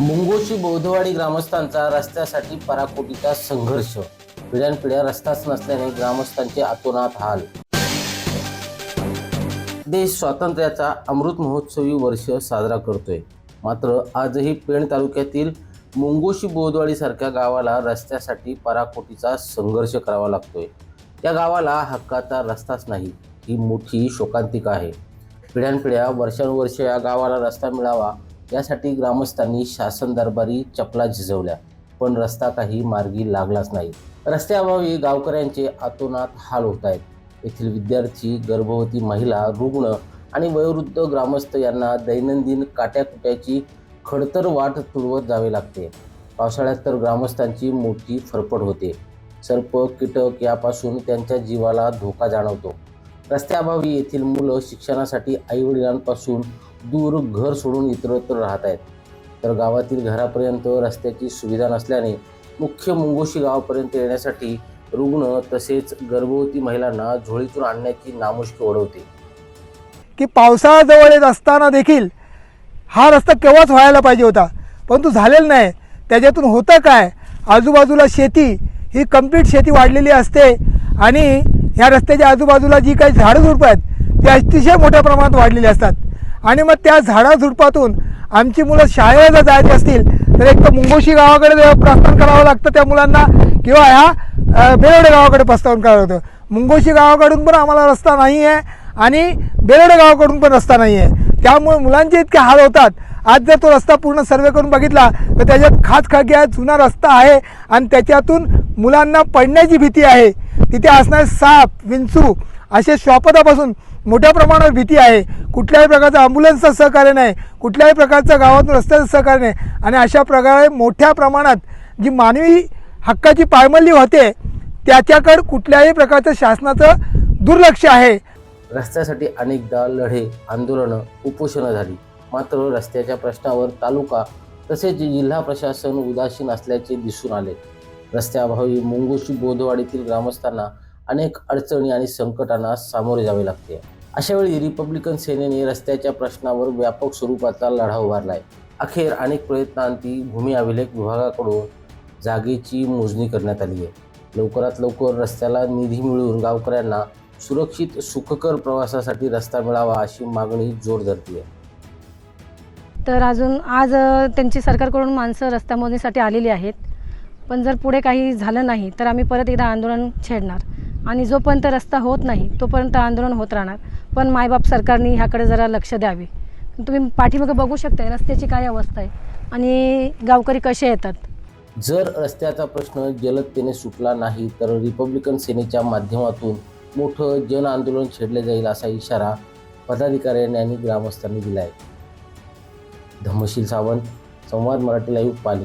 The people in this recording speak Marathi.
मुंगोशी बौद्धवाडी ग्रामस्थांचा रस्त्यासाठी पराकोटीचा संघर्ष. पिढ्यानपिढ्या रस्ताच नसल्याने ग्रामस्थांचे अतोनात हाल. देश स्वातंत्र्याचा अमृत महोत्सवी वर्ष साजरा करतोय. मात्र आजही पेण तालुक्यातील मुंगोशी बोधवाडीसारख्या गावाला रस्त्यासाठी पराकोटीचा संघर्ष करावा लागतोय. या गावाला हक्काचा रस्ताच नाही ही मोठी शोकांतिका आहे. पिढ्यानपिढ्या वर्षानुवर्ष या गावाला रस्ता मिळावा यासाठी ग्रामस्थांनी शासन दरबारी चपला झिजवल्या पण रस्ता काही मार्गी लागलाच नाही. रस्त्याअभावी गावकऱ्यांचे आतोनात हाल होत आहेत. येथील विद्यार्थी गर्भवती महिला रुग्ण आणि वयोवृद्ध ग्रामस्थ यांना दैनंदिन काट्याकुट्याची खडतर वाट तुडवत जावे लागते. पावसाळ्यात तर ग्रामस्थांची मोठी फरफड होते. सर्प कीटक यापासून त्यांच्या जीवाला धोका जाणवतो. रस्त्याअभावी येथील मुलं शिक्षणासाठी आईवडिलांपासून दूर घर सोडून इतरत्र राहत आहेत. तर गावातील घरापर्यंत रस्त्याची सुविधा नसल्याने मुख्य मुंगोशी गावापर्यंत येण्यासाठी रुग्ण तसेच गर्भवती महिलांना झोळीतून आणण्याची नामुष्की ओढवते. की पावसाळा जवळ येत असताना देखील हा रस्ता केव्हाच व्हायला पाहिजे होता? परंतु झालेला नाही. त्याच्यातून होतं काय? आजूबाजूला शेती ही कंप्लीट शेती वाढलेली असते आणि ह्या रस्त्याच्या आजूबाजूला जी काही झाडं झुडपं आहेत ती अतिशय मोठ्या प्रमाणात वाढलेली असतात. आणि मग त्या झाडाझुडपातून आमची मुलं शाळेला जर जायची असतील तर एक तर मुंगोशी गावाकडे प्रस्थान करावं लागतं त्या मुलांना किंवा ह्या अ, गावाकडे प्रस्थान करावं लागतं. मुंगोशी गावाकडून पण आम्हाला रस्ता नाही आहे आणि बेलवडे गावाकडून पण रस्ता नाही आहे त्यामुळे मुलांचे इतके हाल होतात. आज जर तो रस्ता पूर्ण सर्वे करून बघितला तर त्याच्यात खाच आहे जुना रस्ता आहे आणि त्याच्यातून मुलांना पडण्याची भीती आहे. तिथे असणारे साप विंचू असे श्वापदापासून मोठ्या प्रमाणावर भीती आहे. कुठल्याही प्रकारचं ॲम्ब्युलन्सचं सहकार्य नाही. कुठल्याही प्रकारचं गावातून रस्त्याचं सहकार्य नाही. आणि अशा प्रकारे मोठ्या प्रमाणात जी मानवी हक्काची पायमल्ली होते त्याच्याकडं कुठल्याही प्रकारचं शासनाचं दुर्लक्ष आहे. रस्त्यासाठी अनेकदा लढे आंदोलनं उपोषणं झाली. मात्र रस्त्याच्या प्रश्नावर तालुका तसेच जिल्हा प्रशासन उदासीन असल्याचे दिसून आले. रस्त्याअभावी मुंगोशी बोधवाडीतील ग्रामस्थांना अनेक अडचणी आणि संकटांना सामोरे जावे लागते. अशावेळी रिपब्लिकन सेनेने रस्त्याच्या प्रश्नावर व्यापक स्वरूपाचा लढा उभारलाय. अखेर अनेक प्रयत्नांती भूमी अभिलेख विभागाकडून जागेची मोजणी करण्यात आली आहे लवकरात लवकर रस्त्याला निधी मिळवून गावकऱ्यांना सुरक्षित सुखकर प्रवासासाठी रस्ता मिळावा अशी मागणी जोर आहे तर अजून आज त्यांची सरकारकडून माणसं रस्ता मोजणीसाठी आलेली आहेत. पण जर पुढे काही झालं नाही तर आम्ही परत एकदा आंदोलन छेडणार. आणि जोपर्यंत रस्ता होत नाही तोपर्यंत आंदोलन होत राहणार. पण मायबाप सरकारने ह्याकडे जरा लक्ष द्यावे. तुम्ही पाठीमागे बघू शकताय रस्त्याची काय अवस्था आहे आणि गावकरी कसे येतात? जर रस्त्याचा प्रश्न जलदतेने सुटला नाही तर रिपब्लिकन सेनेच्या माध्यमातून मोठं जन आंदोलन छेडले जाईल असा इशारा पदाधिकाऱ्यांनी आणि ग्रामस्थांनी दिला आहे धम्मशील सावंत संवाद मराठी लाईव्ह पाली.